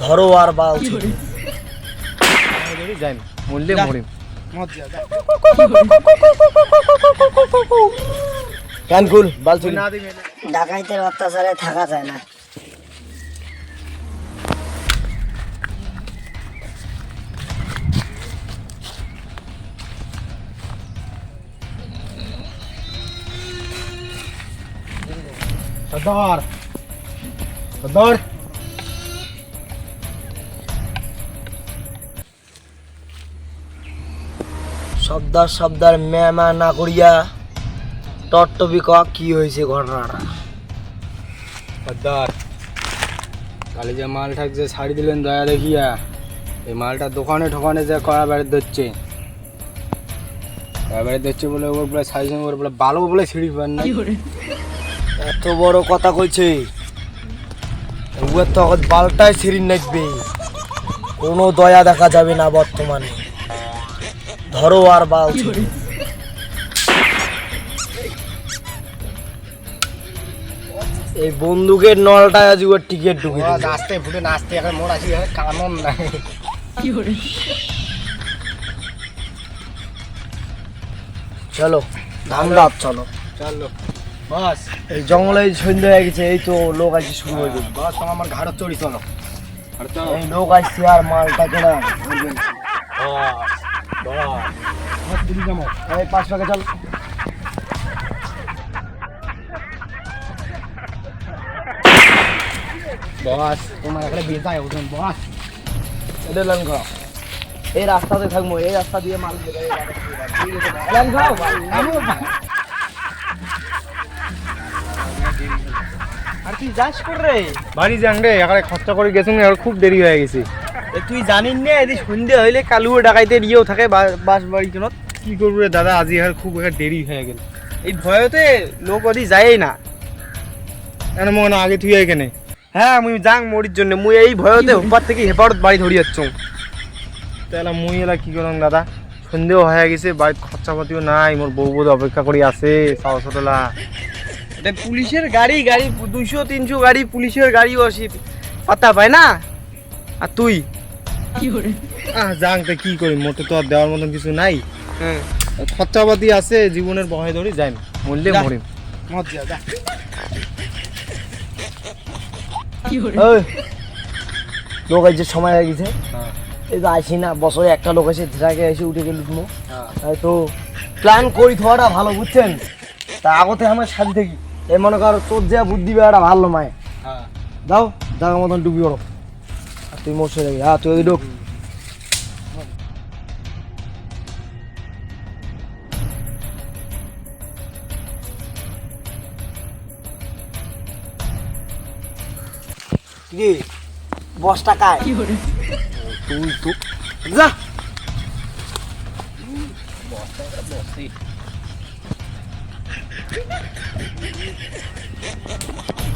ধরো আর বাল ছেড়ে। যাই মরলে বাল ছেড়ে। ডাকাইতের অত্যাচারে থাকা যায় না সর্দার সর্দার সর্দার সর্দার ম্যামা না করিয়া টট্টবি ক কি হয়েছে ঘটনাটা? সর্দার কালি যে মাল ঠাক যে ছাড়ি দিলেন দয়া দেখিয়া। এই মালটা দোকানে ঠোকানে যে কড়া বেড়ে দিচ্ছে কড়া বেড়ে দিচ্ছে বলে ওর বলে সাইজ ওর বলে বালো বলে ছিঁড়ি পান না এত বড় কথা কইছে। উয়ের তো এখন বালটাই সিরিন নাচবে কোনো দয়া দেখা যাবে না বর্তমানে। ধরো আর বাল। এই বন্দুকের নলটায় আজ উয়ের টিকিট ঢুকে নাচতে ফুটে নাচতে এখন মোড় আছি কামন নাই। চলো ধান্দাত চলো। চলো। বস। এই জঙ্গলে সন্ধ্যা হয়ে গেছে এই তো লোক আসছে শুরু হয়ে যাবে বস আমার ঘাড়ে চড়ি চলো। এই লোক আসছে আর মালটা কেনা। পাঁচ টাকা চল। বস, তোমার বিয়ে যায় ওজন বস এটা লান খাও। এই রাস্তাতে থাকব, এই রাস্তা দিয়ে মাল লান খাও আর তুই যাস কর বাড়ি যান রে এখানে খরচা করে গেছেন আর খুব দেরি হয়ে গেছে। তুই জানিস না এদি সন্ধে হইলে কালুও ডাকাইতে ইয়েও থাকে বাস বাড়ি কেন কি করব রে দাদা আজি আর খুব একটা দেরি হয়ে গেল। এই ভয়তে লোক অদি যায় না। কেন মনে আগে তুই এখানে। হ্যাঁ মুই যাং মরির জন্য মুই এই ভয়তে হুপার থেকে হেপারত বাড়ি ধরি যাচ্ছ তাহলে মুই এলা কি করলাম দাদা? সন্দেহ হয়ে গেছে বাড়িতে খরচাপাতিও নাই মোর বউ বোধ অপেক্ষা করি আছে সাহস ছোটলা এটা পুলিশের গাড়ি গাড়ি দুইশো তিনশো গাড়ি পুলিশের গাড়ি আসি পাত্তা পায় না? আর তুই? আহ কি করি? মোটে তো আর দেওয়ার মতন কিছু নাই। হ্যাঁ। খরচাপাতি আছে জীবনের বহাই ধরি যাই মরলে মরিম। লোক যে সময় হয়ে গেছে। হ্যাঁ। এই যে আসি না বছরে একটা লোক এসে ধীরাকে এসে উঠে গেল তুমি তাই তো প্ল্যান করি থাকাটা ভালো বুঝছেন? তা আগতে আমার সাথে থাকি এই মনে করো তোর যে বুদ্ধি বেড়া ভালো মায় হ্যাঁ। দাও জায়গা মতন ডুবি ওরো তুই মরছে যাবি হ্যাঁ তুই ঢুক। কি? বস টাকায় তুই তো যা।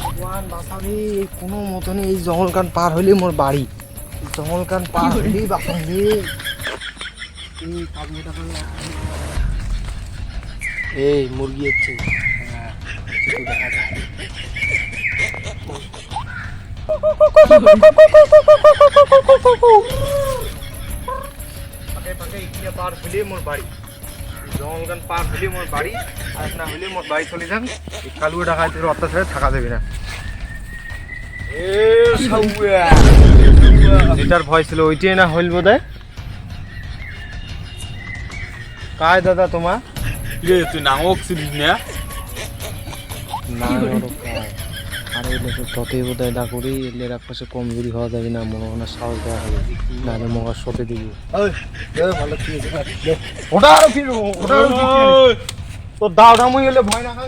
ভগবান বাঁচাবে কোনো মতনে এই জঙ্গল কান পার হইলে মোর বাড়ি। এই জঙ্গল কান পার হইলেই বাঁচাবে এই কাবুটা করে এই মুরগি হচ্ছে। ফাঁকে ফাঁকে ইকিয়া পার হইলে মোর বাড়ি। জঙ্গলগান পার হইলে মোর বাড়ি আর না হইলে মোর বাড়ি চলে যান। এই কালুয়া ডাকাতের অত্যাচারে থাকা যাবে না। এ সাউয়া। যেটার ভয় ছিল ওইটাই না হইল বোধ কায় দাদা তোমার? রে তুই নাঙক ছিলিস না? না আর এই লোকের ততই বোধ হয় ডাকুরি এলে পাশে কমজোরি হওয়া যাবে না মনে সাহস দেওয়া হবে। নাহলে মগার সতে দিবি। ওই দে কি ওটা আর ফির ওটা আর তোর দাও হলে ভয় না খান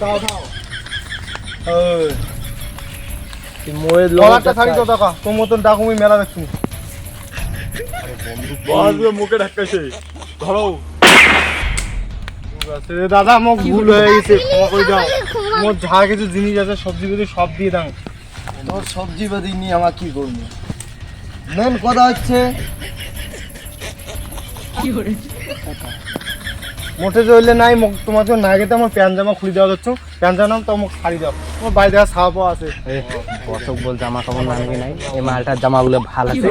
দাও দাও লড়াটা থাকি তো টাকা তোর মতন ডাকুমি মেলা দেখছি। মুখে ঢাকাইছে ধরো। দাদা মোক ভুল হয়ে গেছে। ক্ষমা করে দাও। মোর যা কিছু জিনিস আছে সবজি বুঝি সব দিয়ে দাও। তোর সবজি বাদি নিয়ে আমার কি করব? মেন কথা হচ্ছে মোটে চললে নাই মোক তোমার তো না গেতে আমার প্যান্ট জামা খুলে দেওয়া যাচ্ছে। প্যান্ট জামা তো মোক শাড়ি দাও আমার বাড়ি দেখা ছাওয়া পাওয়া আছে। বসক বল জামা কাপড় নামবি নাই। এই মালটার জামাগুলো ভালো আছে।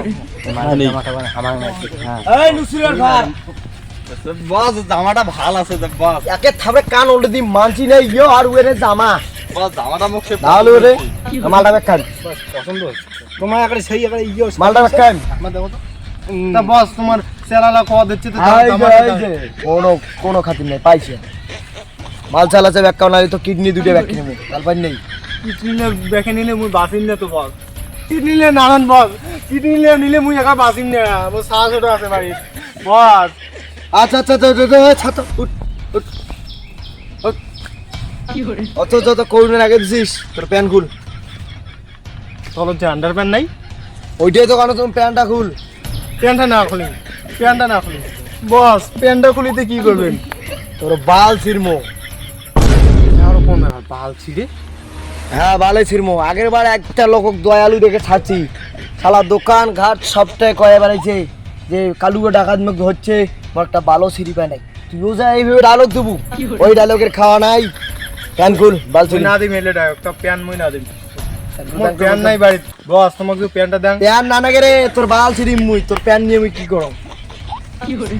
জামা কাপড় আমার নাই হ্যাঁ এই নুসিরের ভাই বস জামাটা ভালো আছে দে, বস একে থাপড়ে কান উল্টে দি মানছি না ইয়ো আর ওরে জামা। বস জামাটা মোক সে তাহলে ওরে মালটা বেক খান পছন্দ তোমার একটা সেই একটা ইয়ে মালটা বেক খান আমার দেখো তো তা বস তোমার সেরালা কওয়া দিচ্ছে তো কোনো কোনো খাতির নেই পাইছে। মাল চালাচ্ছে ব্যাক কাউনারি তো কিডনি দুটো ব্যাক কিনে তারপর নেই। কিডনি নিলে দেখে নিলে মুই বাসিন না তো বস কিডনি নিলে নানান বস কিডনি নিলে নিলে মুই একা বাসিন না আমার সাহস ওটা আছে বাড়ি বস আচ্ছা আচ্ছা আচ্ছা আচ্ছা, আচ্ছা, ছাত্র উঠ উঠ। অত যত করুন আগে দিছিস তোর প্যান্ট খুল। চলো যে আন্ডার প্যান্ট নাই? ওইটাই তো কারণ তুমি প্যান্টটা খুল। প্যান্টটা না খুলি। প্যান্টটা না খুলি। বস প্যান্টটা খুলিতে কি করবেন? তোর বাল ছিড়মো। আরও বাল ছিঁড়ে। হ্যাঁ বালে ছিড়মো। আগের বার একটা লোক দয়ালু দেখে ছাড়ছি। শালা দোকান ঘাট সবটাই কয়ে বেড়াইছে যে কালুকে ডাকাত মুখ হচ্ছে আমার একটা ভালো সিঁড়ি পায় নাই। তুইও যা এইভাবে ডায়লগ দেবো। ওই ডায়লগের খাওয়া নাই। প্যান্ট খুল বাল মুই ছিড়ি। না দিই মেলে ডায়ক তা প্যান্ট মুই না দিই মোর প্যান্ট নাই বাড়ি বস তোমাকে প্যান্টটা দেন। প্যান্ট না নাগে রে তোর বাল ছিড়ি মুই তোর প্যান্ট নিয়ে মুই কি 有人